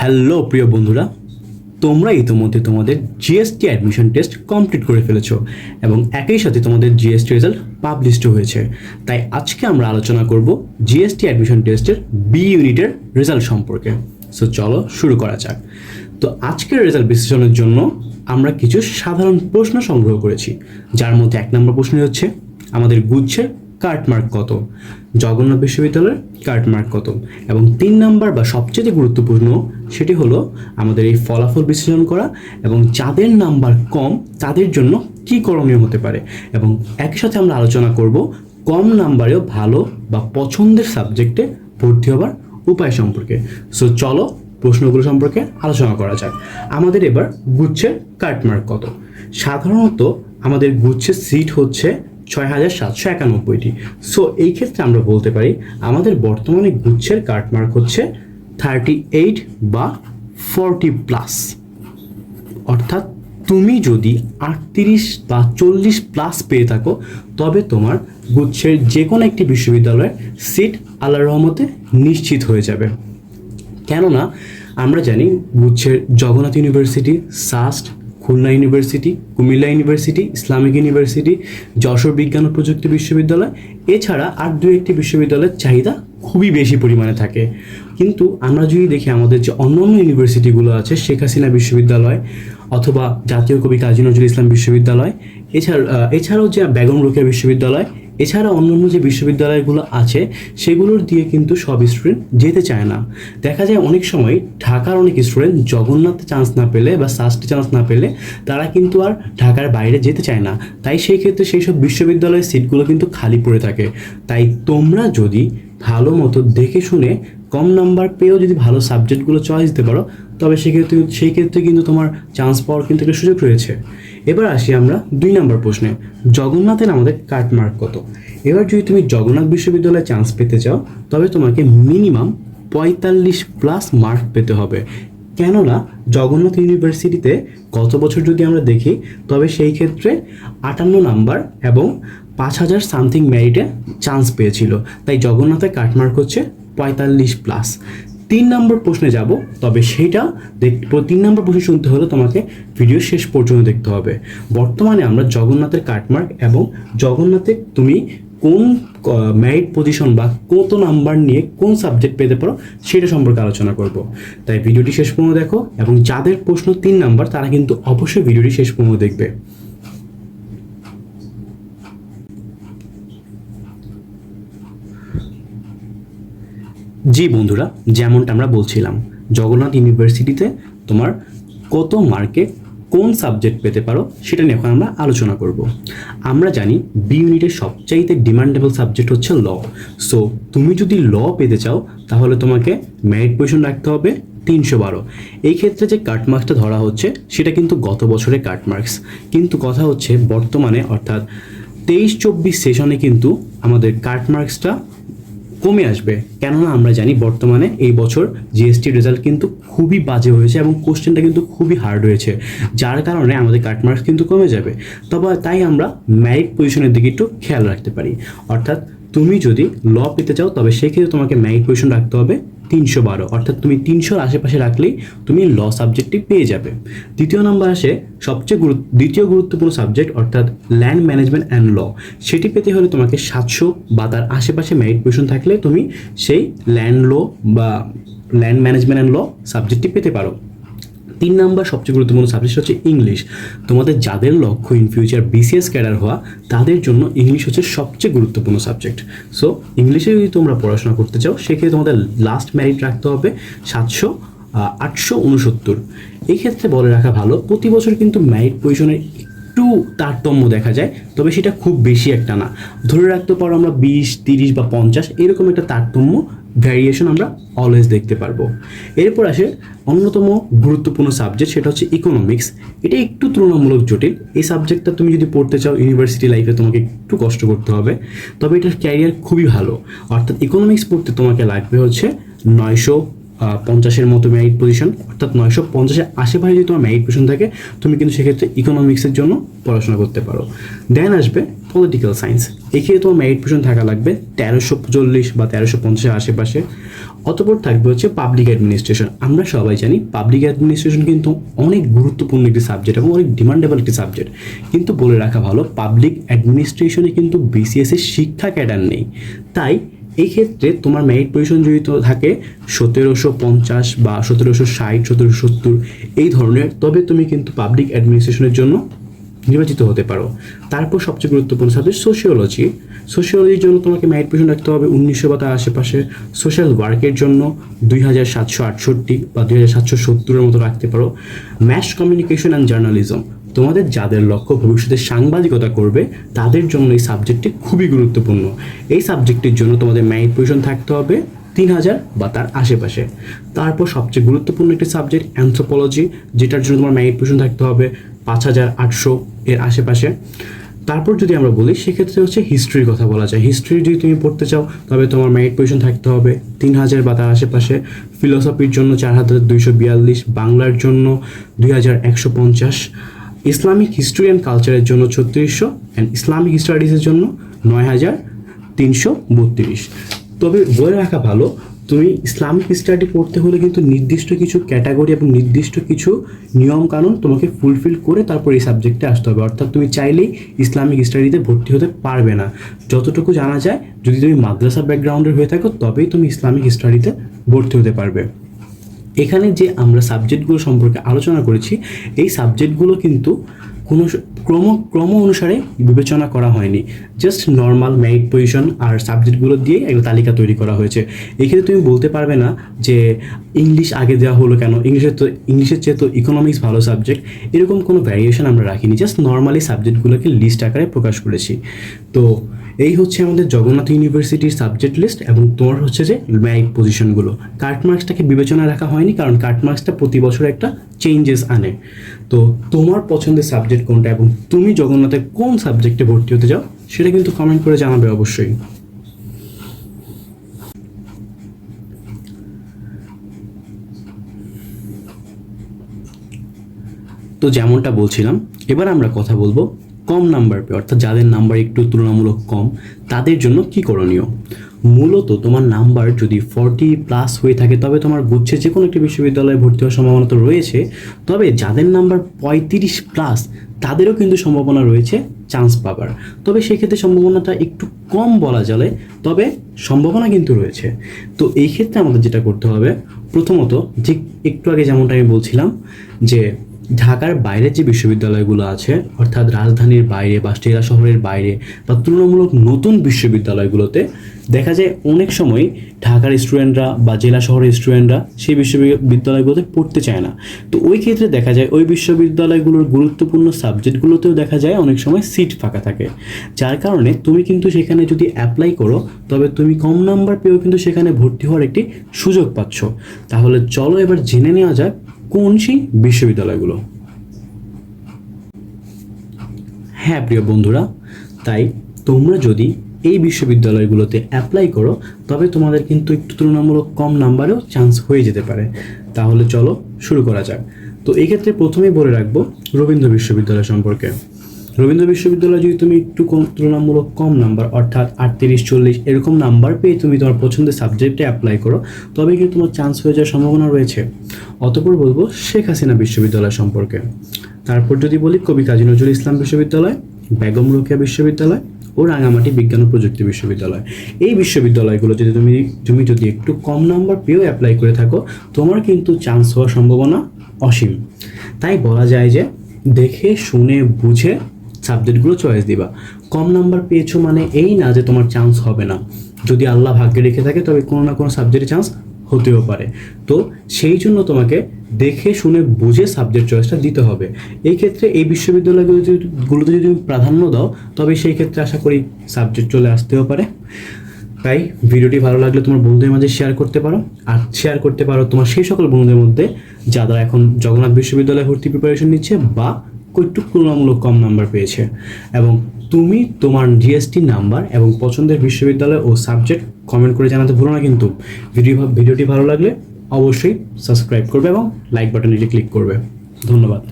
Hello প্রিয় বন্ধুরা, তোমরা ইতিমধ্যে তোমাদের জিএসটি অ্যাডমিশন টেস্ট কমপ্লিট করে ফেলেছো এবং একই সাথে তোমাদের জিএসটি রেজাল্ট পাবলিশড হয়েছে। তাই আজকে আমরা আলোচনা করব জিএসটি অ্যাডমিশন টেস্টের বি ইউনিটের রেজাল্ট সম্পর্কে। সো চলো শুরু করা যাক। তো আজকের রেজাল্ট বিশ্লেষণের জন্য আমরা কিছু সাধারণ প্রশ্ন সংগ্রহ করেছি, যার মধ্যে এক নম্বর প্রশ্ন হচ্ছে, আমাদের গুচ্ছের কার্টমার্ক কত? জগন্নাথ বিশ্ববিদ্যালয়ের কার্টমার্ক কত? এবং তিন নাম্বার বা সবচেয়ে গুরুত্বপূর্ণ সেটি হলো আমাদের এই ফলাফল বিশ্লেষণ করা এবং যাদের নাম্বার কম, তাদের জন্য কি করণীয় হতে পারে? এবং একসাথে আমরা আলোচনা করব কম নাম্বারেও ভালো বা পছন্দের সাবজেক্টে ভর্তি হবার উপায় সম্পর্কে। সো চলো প্রশ্নগুলো সম্পর্কে আলোচনা করা যাক। আমাদের এবার গুচ্ছের কাটমার্ক কত? সাধারণত আমাদের গুচ্ছের সিট হচ্ছে ছয় হাজার সাতশো একানব্বইটি। সো এই ক্ষেত্রে আমরা বলতে পারি, আমাদের বর্তমানে গুচ্ছের কাটমার্ক হচ্ছে থার্টি এইট বা ফর্টি প্লাস অর্থাৎ তুমি যদি আটত্রিশ বা চল্লিশ প্লাস পেয়ে থাকো, তবে তোমার গুচ্ছের যে কোনো একটি বিশ্ববিদ্যালয়ের সিট আল্লাহর রহমতে নিশ্চিত হয়ে যাবে। কেননা, আমরা জানি গুচ্ছের Jagannath university SUST Khulna university Comilla university Islamic university Jessore বিজ্ঞান ও প্রযুক্তি বিশ্ববিদ্যালয়। এছাড়া আর দু একটি বিশ্ববিদ্যালয়ের চাহিদা খুবই বেশি পরিমাণে থাকে। কিন্তু আমরা যদি দেখি আমাদের যে অন্য অন্য ইউনিভার্সিটিগুলো আছে, শেখ হাসিনা বিশ্ববিদ্যালয় অথবা জাতীয় কবি কাজী নজরুল ইসলাম বিশ্ববিদ্যালয়, এছাড়া এছাড়াও যে বেগম রোকেয়া বিশ্ববিদ্যালয় এছাড়া অন্যান্য যে বিশ্ববিদ্যালয়গুলো আছে, সেগুলোর দিয়ে কিন্তু সব স্টুডেন্ট যেতে চায় না। দেখা যায় অনেক সময় ঢাকার অনেক স্টুডেন্ট জগন্নাথে চান্স না পেলে বা সাস্টে চান্স না পেলে তারা কিন্তু আর ঢাকার বাইরে যেতে চায় না। তাই সেই ক্ষেত্রে সেই সব বিশ্ববিদ্যালয়ের সিটগুলো কিন্তু খালি পড়ে থাকে। তাই তোমরা যদি ভালো মতো দেখে শুনে কম নাম্বার পেয়েও যদি ভালো সাবজেক্টগুলো চয়েস দিতে পারো, তবে সেক্ষেত্রে, সেই ক্ষেত্রে কিন্তু তোমার চান্স পাওয়ার কিন্তু একটা সুযোগ রয়েছে। এবার আসি আমরা দুই নম্বর প্রশ্নে। জগন্নাথের আমাদের কাটমার্ক কত? এবার যদি তুমি জগন্নাথ বিশ্ববিদ্যালয়ে চান্স পেতে চাও, তবে তোমাকে মিনিমাম পঁয়তাল্লিশ প্লাস মার্ক পেতে হবে। কেননা জগন্নাথ ইউনিভার্সিটিতে গত বছর যদি আমরা দেখি, তবে সেই ক্ষেত্রে আটান্ন নাম্বার এবং পাঁচ হাজার সামথিং মেরিটে চান্স পেয়েছিল। তাই জগন্নাথের কাটমার্ক হচ্ছে পঁয়তাল্লিশ প্লাস তিন নম্বর প্রশ্নে যাব, তবে সেইটা দেখ তিন নম্বর প্রশ্ন শুনতে হলে তোমাকে ভিডিও শেষ পর্যন্ত দেখতে হবে। বর্তমানে আমরা জগন্নাথের কাটমার্ক এবং জগন্নাথে তুমি কোন ম্যারিট পজিশন বা কত নাম্বার নিয়ে কোন সাবজেক্ট পেতে পারো সেটা সম্পর্কে আলোচনা করব। তাই ভিডিওটি শেষ পর্যন্ত দেখো এবং যাদের প্রশ্ন তিন নাম্বার তারা কিন্তু অবশ্যই ভিডিওটি শেষ পর্যন্ত দেখবে। জি বন্ধুরা, যেমনটা আমরা বলছিলাম, জগন্নাথ ইউনিভার্সিটিতে তোমার কত মার্কে কোন সাবজেক্ট পেতে পারো সেটা নিয়ে এখন আমরা আলোচনা করব। আমরা জানি বি ইউনিটের সবচাইতে ডিমান্ডেবল সাবজেক্ট হচ্ছে ল সো তুমি যদি ল পেতে চাও, তাহলে তোমাকে মেরিট পজিশন রাখতে হবে তিনশো বারো। এই ক্ষেত্রে যে কাটমার্কসটা ধরা হচ্ছে, সেটা কিন্তু গত বছরের কাটমার্কস কিন্তু কথা হচ্ছে, বর্তমানে অর্থাৎ তেইশ চব্বিশ সেশনে কিন্তু আমাদের কাটমার্কসটা কমে আসবে। কেননা আমরা জানি বর্তমানে এই বছর জিএসটি রেজাল্ট কিন্তু খুবই বাজে হয়েছে এবং কোশ্চেনটা কিন্তু খুবই হার্ড হয়েছে। যার কারণে আমাদের কাটমার্কস কিন্তু কমে যাবে। তবে তাই আমরা ম্যারিট পজিশনের দিকে একটু খেয়াল রাখতে পারি। অর্থাৎ তুমি যদি ল পেতে চাও, তবে সেক্ষেত্রে তোমাকে ম্যারিট পজিশন রাখতে হবে তিনশো বারো। অর্থাৎ তুমি তিনশোর আশেপাশে রাখলেই তুমি ল সাবজেক্টটি পেয়ে যাবে। দ্বিতীয় নম্বর আসে সবচেয়ে গুরুত্ব দ্বিতীয় গুরুত্বপূর্ণ সাবজেক্ট অর্থাৎ ল্যান্ড ম্যানেজমেন্ট অ্যান্ড ল সেটি পেতে হলে তোমাকে সাতশো বা তার আশেপাশে মেরিট পজিশন থাকলে তুমি সেই ল্যান্ড ল বা ল্যান্ড ম্যানেজমেন্ট অ্যান্ড ল সাবজেক্টটি পেতে পারো। তিন নাম্বার সবচেয়ে গুরুত্বপূর্ণ সাবজেক্ট হচ্ছে ইংলিশ তোমাদের যাদের লক্ষ্য ইন ফিউচার বিসিএস ক্যাডার হওয়া, তাদের জন্য ইংলিশ হচ্ছে সবচেয়ে গুরুত্বপূর্ণ সাবজেক্ট সো ইংলিশে যদি তোমরা পড়াশোনা করতে চাও, সেক্ষেত্রে তোমাদের লাস্ট ম্যারিট রাখতে হবে সাতশো আটশো উনসত্তর। এই ক্ষেত্রে বলে রাখা ভালো, প্রতি বছর কিন্তু ম্যারিট পজিশনের একটু তারতম্য দেখা যায়, তবে সেটা খুব বেশি একটা না। ধরে রাখতে পারো আমরা বিশ, তিরিশ বা পঞ্চাশ, এরকম একটা তারতম্য ভ্যারিয়েশন আমরা অলওয়েজ দেখতে পারব। এরপর আসে অন্যতম গুরুত্বপূর্ণ সাবজেক্ট সেটা হচ্ছে ইকোনমিক্স এটা একটু তুলনামূলক জটিল। এই সাবজেক্টটা তুমি যদি পড়তে চাও ইউনিভার্সিটি লাইফে তোমাকে একটু কষ্ট করতে হবে। তবে এটার ক্যারিয়ার খুবই ভালো। অর্থাৎ ইকোনমিক্স পড়তে তোমাকে লাগবে হচ্ছে নয়শো পঞ্চাশের মতো মেরিট পজিশন অর্থাৎ নয়শো পঞ্চাশের আশেপাশে যদি তোমার মেরিট পজিশন থাকে, তুমি কিন্তু সেক্ষেত্রে ইকোনমিক্সের জন্য পড়াশোনা করতে পারো। দেন আসবে পলিটিক্যাল সায়েন্স এক্ষেত্রে তোমার মেরিট পজিশন থাকা লাগবে তেরোশো চল্লিশ বা তেরোশো পঞ্চাশের আশেপাশে। অতপর থাকবে হচ্ছে পাবলিক অ্যাডমিনিস্ট্রেশন আমরা সবাই জানি পাবলিক অ্যাডমিনিস্ট্রেশন কিন্তু অনেক গুরুত্বপূর্ণ একটি সাবজেক্ট এবং অনেক ডিমান্ডেবল একটি সাবজেক্ট কিন্তু বলে রাখা ভালো পাবলিক অ্যাডমিনিস্ট্রেশনে কিন্তু বিসিএস এর শিক্ষা ক্যাডার নেই। তাই এই ক্ষেত্রে তোমার মেরিট পজিশন যদি থাকে সতেরোশো পঞ্চাশ বা সতেরোশো ষাট, সতেরোশো সত্তর, এই ধরনের, তবে তুমি কিন্তু পাবলিক অ্যাডমিনিস্ট্রেশনের জন্য নির্বাচিত হতে পারো। তারপর সবচেয়ে গুরুত্বপূর্ণ সাবজেক্ট সোশিওলজি সোশিওলজির জন্য তোমাকে মেরিট পজিশন রাখতে হবে উনিশশো বা তার আশেপাশে। সোশ্যাল ওয়ার্কের জন্য দুই হাজার সাতশো আটষট্টি বা দুই হাজার সাতশো সত্তরের মতো রাখতে পারো। ম্যাস কমিউনিকেশন অ্যান্ড জার্নালিজম তোমাদের যাদের লক্ষ্য ভবিষ্যতে সাংবাদিকতা করবে, তাদের জন্য এই সাবজেক্টটি খুবই গুরুত্বপূর্ণ। এই সাবজেক্টটির জন্য তোমাদের মেরিট পজিশন থাকতে হবে তিন হাজার বা তার আশেপাশে। তারপর সবচেয়ে গুরুত্বপূর্ণ একটি সাবজেক্ট অ্যান্থ্রোপোলজি যেটার জন্য তোমার মেরিট পজিশন থাকতে হবে পাঁচ হাজার আটশো এর আশেপাশে। তারপর যদি আমরা বলি, সেক্ষেত্রে হচ্ছে হিস্ট্রির কথা বলা যায়। হিস্ট্রি যদি তুমি পড়তে চাও, তবে তোমার মেরিট পজিশন থাকতে হবে তিন হাজার বা তার আশেপাশে। ফিলোসফির জন্য চার হাজার দুইশো বিয়াল্লিশ, বাংলার জন্য দুই হাজার একশো পঞ্চাশ। ইসলামিক হিস্ট্রি অ্যান্ড কালচারের জন্য ছত্রিশশো অ্যান্ড ইসলামিক স্টাডিজের জন্য নয় হাজার তিনশো বত্রিশ। তবে বলে রাখা ভালো, তুমি ইসলামিক স্টাডি পড়তে হলে কিন্তু নির্দিষ্ট কিছু ক্যাটাগরি এবং নির্দিষ্ট কিছু নিয়ম কানুন তোমাকে ফুলফিল করে তারপর এই সাবজেক্টে আসতে হবে। অর্থাৎ তুমি চাইলেই ইসলামিক স্টাডিতে ভর্তি হতে পারবে না। যতটুকু জানা যায়, যদি তুমি মাদ্রাসা ব্যাকগ্রাউন্ডের হয়ে থাকো, তবেই তুমি ইসলামিক স্টাডিতে ভর্তি হতে পারবে। এখানে যে আমরা সাবজেক্টগুলো সম্পর্কে আলোচনা করেছি, এই সাবজেক্টগুলো কিন্তু কোনো ক্রম ক্রম অনুসারে বিবেচনা করা হয়নি। জাস্ট নর্মাল মেরিট পজিশন আর সাবজেক্টগুলো দিয়ে একটা তালিকা তৈরি করা হয়েছে। এক্ষেত্রে তুমি বলতে পারবে না যে ইংলিশ আগে দেওয়া হলো কেন? ইংলিশের তো ইংলিশের চেয়ে তো ইকোনমিক্স ভালো সাবজেক্ট এরকম কোনো ভ্যারিয়েশন আমরা রাখিনি। জাস্ট নর্মালি সাবজেক্টগুলোকে লিস্ট আকারে প্রকাশ করেছি। তো এই হচ্ছে আমাদের জগন্নাথ ইউনিভার্সিটির সাবজেক্ট লিস্ট এবং তোমার হচ্ছে যে মেরিট পজিশনগুলো কাট মার্কসটাকে বিবেচনায় রাখা হয়নি কারণ কাট মার্কসটা প্রতি বছর একটা চেঞ্জেস আনে। তো তোমার পছন্দের সাবজেক্ট কোনটা এবং তুমি জগন্নাথের কোন সাবজেক্টে ভর্তি হতে চাও সেটা কিন্তু কমেন্ট করে জানাবে অবশ্যই। তো যেমনটা বলছিলাম, এবার আমরা কথা বলব কম নাম্বার পেয়ে, অর্থাৎ যাদের নাম্বার একটু তুলনামূলক কম, তাদের জন্য কি করণীয়? মূলত তোমার নাম্বার যদি ফর্টি প্লাস হয়ে থাকে, তবে তোমার গুচ্ছে যে কোনো একটি বিশ্ববিদ্যালয়ে ভর্তি হওয়ার সম্ভাবনা তো রয়েছে। তবে যাদের নাম্বার পঁয়ত্রিশ প্লাস তাদেরও কিন্তু সম্ভাবনা রয়েছে চান্স পাবার। তবে সেক্ষেত্রে সম্ভাবনাটা একটু কম বলা চলে, তবে সম্ভাবনা কিন্তু রয়েছে। তো এই ক্ষেত্রে আমাদের যেটা করতে হবে, প্রথমত যে, একটু আগে যেমনটা আমি বলছিলাম, যে ঢাকার বাইরে যে বিশ্ববিদ্যালয়গুলো আছে, অর্থাৎ রাজধানীর বাইরে বা জেলা শহরের বাইরে বা তুলনামূলক নতুন বিশ্ববিদ্যালয়গুলোতে, দেখা যায় অনেক সময় ঢাকার স্টুডেন্টরা বা জেলা শহরের স্টুডেন্টরা সেই বিশ্ববিদ্যালয়গুলোতে পড়তে চায় না। তো ওই ক্ষেত্রে দেখা যায় ওই বিশ্ববিদ্যালয়গুলোর গুরুত্বপূর্ণ সাবজেক্টগুলোতেও দেখা যায় অনেক সময় সিট ফাঁকা থাকে। যার কারণে তুমি কিন্তু সেখানে যদি অ্যাপ্লাই করো, তবে তুমি কম নাম্বার পেয়েও কিন্তু সেখানে ভর্তি হওয়ার একটি সুযোগ পাচ্ছ। তাহলে চলো এবার জেনে নেওয়া যাক কোন সেই বিশ্ববিদ্যালয়গুলো। হ্যাঁ প্রিয় বন্ধুরা, তাই তোমরা যদি এই বিশ্ববিদ্যালয়গুলোতে অ্যাপ্লাই করো, তবে তোমাদের কিন্তু একটু তুলনামূলক কম নাম্বারেও চান্স হয়ে যেতে পারে। তাহলে চলো শুরু করা যাক। তো এক্ষেত্রে প্রথমেই বলে রাখব রবীন্দ্র বিশ্ববিদ্যালয় সম্পর্কে। রবীন্দ্র বিশ্ববিদ্যালয় যদি তুমি একটু কম, তুলনামূলক কম নাম্বার অর্থাৎ আটত্রিশ, চল্লিশ, এরকম নাম্বার পেয়ে তুমি তোমার পছন্দের সাবজেক্টে অ্যাপ্লাই করো তবে কিন্তু তোমার চান্স হয়ে যাওয়ার সম্ভাবনা রয়েছে। অতপর বলব শেখ হাসিনা বিশ্ববিদ্যালয় সম্পর্কে। তারপর যদি বলি কবি কাজী নজরুল ইসলাম বিশ্ববিদ্যালয়, বেগম রোকেয়া বিশ্ববিদ্যালয় ও রাঙামাটি বিজ্ঞান ও প্রযুক্তি বিশ্ববিদ্যালয়। এই বিশ্ববিদ্যালয়গুলো যদি তুমি তুমি যদি একটু কম নাম্বার পেয়েও অ্যাপ্লাই করে থাকো, তোমার কিন্তু চান্স হওয়ার সম্ভাবনা অসীম। তাই বলা যায় যে দেখে, শুনে, বুঝে সাবজেক্টগুলো চয়েস দিবা। কম নাম্বার পেয়েছ মানে এই না যে তোমার চান্স হবে না। যদি আল্লাহ ভাগ্যে রেখে থাকে, তবে কোনো না কোনো সাবজেক্টে চান্স হতেও পারে। তো সেই জন্য তোমাকে দেখে, শুনে, বুঝে সাবজেক্ট চয়েসটা দিতে হবে। এই ক্ষেত্রে এই বিশ্ববিদ্যালয়গুলো যদি তুমি প্রাধান্য দাও, তবে সেই ক্ষেত্রে আশা করি সাবজেক্ট চলে আসতেও পারে। তাই ভিডিওটি ভালো লাগলে তোমার বন্ধুদের মাঝে শেয়ার করতে পারো। আর শেয়ার করতে পারো তোমার সেই সকল বন্ধুদের মধ্যে যারা এখন জগন্নাথ বিশ্ববিদ্যালয়ে ভর্তি প্রিপারেশন নিচ্ছে বা তুলনামূলক কম নাম্বার পেয়েছে। এবং তুমি তোমার জিএসটি নাম্বার এবং পছন্দের বিশ্ববিদ্যালয় ও সাবজেক্ট কমেন্ট করে জানাতে ভুলো না কিন্তু। ভিডিও ভিডিওটি ভালো লাগলে অবশ্যই সাবস্ক্রাইব করবে এবং লাইক বাটনে ক্লিক করবে। ধন্যবাদ।